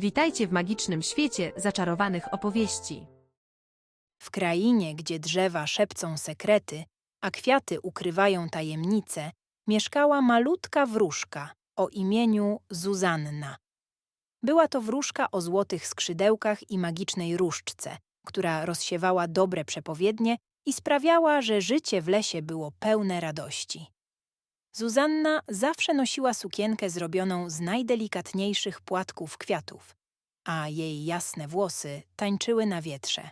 Witajcie w magicznym świecie zaczarowanych opowieści. W krainie, gdzie drzewa szepcą sekrety, a kwiaty ukrywają tajemnice, mieszkała malutka wróżka o imieniu Zuzanna. Była to wróżka o złotych skrzydełkach i magicznej różdżce, która rozsiewała dobre przepowiednie i sprawiała, że życie w lesie było pełne radości. Zuzanna zawsze nosiła sukienkę zrobioną z najdelikatniejszych płatków kwiatów, a jej jasne włosy tańczyły na wietrze.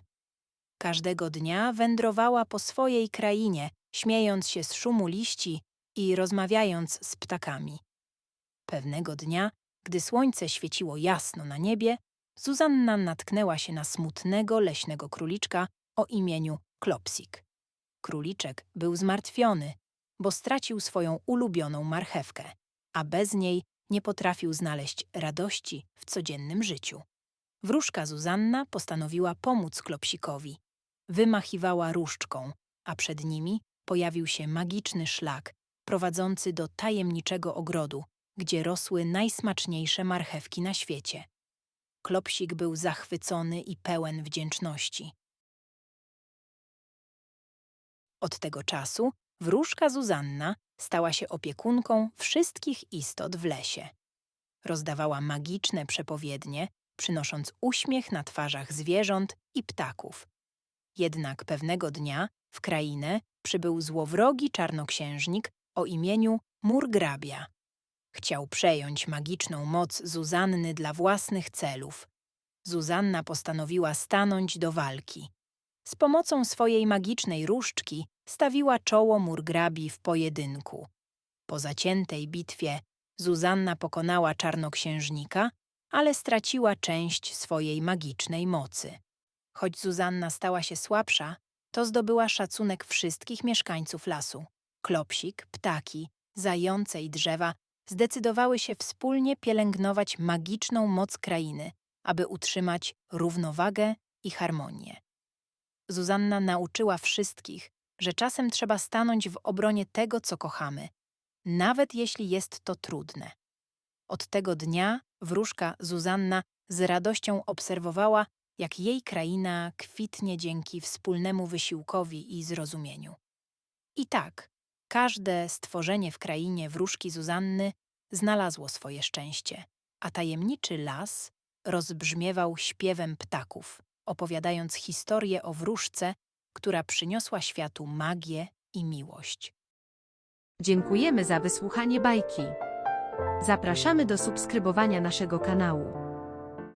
Każdego dnia wędrowała po swojej krainie, śmiejąc się z szumu liści i rozmawiając z ptakami. Pewnego dnia, gdy słońce świeciło jasno na niebie, Zuzanna natknęła się na smutnego leśnego króliczka o imieniu Klopsik. Króliczek był zmartwiony, bo stracił swoją ulubioną marchewkę, a bez niej nie potrafił znaleźć radości w codziennym życiu. Wróżka Zuzanna postanowiła pomóc Klopsikowi. Wymachiwała różdżką, a przed nimi pojawił się magiczny szlak prowadzący do tajemniczego ogrodu, gdzie rosły najsmaczniejsze marchewki na świecie. Klopsik był zachwycony i pełen wdzięczności. Od tego czasu wróżka Zuzanna stała się opiekunką wszystkich istot w lesie. Rozdawała magiczne przepowiednie, przynosząc uśmiech na twarzach zwierząt i ptaków. Jednak pewnego dnia w krainę przybył złowrogi czarnoksiężnik o imieniu Murgrabia. Chciał przejąć magiczną moc Zuzanny dla własnych celów. Zuzanna postanowiła stanąć do walki. Z pomocą swojej magicznej różdżki stawiła czoło Murgrabi w pojedynku. Po zaciętej bitwie Zuzanna pokonała czarnoksiężnika, ale straciła część swojej magicznej mocy. Choć Zuzanna stała się słabsza, to zdobyła szacunek wszystkich mieszkańców lasu. Klopsik, ptaki, zające i drzewa zdecydowały się wspólnie pielęgnować magiczną moc krainy, aby utrzymać równowagę i harmonię. Zuzanna nauczyła wszystkich, że czasem trzeba stanąć w obronie tego, co kochamy, nawet jeśli jest to trudne. Od tego dnia wróżka Zuzanna z radością obserwowała, jak jej kraina kwitnie dzięki wspólnemu wysiłkowi i zrozumieniu. I tak, każde stworzenie w krainie wróżki Zuzanny znalazło swoje szczęście, a tajemniczy las rozbrzmiewał śpiewem ptaków, opowiadając historię o wróżce, która przyniosła światu magię i miłość. Dziękujemy za wysłuchanie bajki. Zapraszamy do subskrybowania naszego kanału.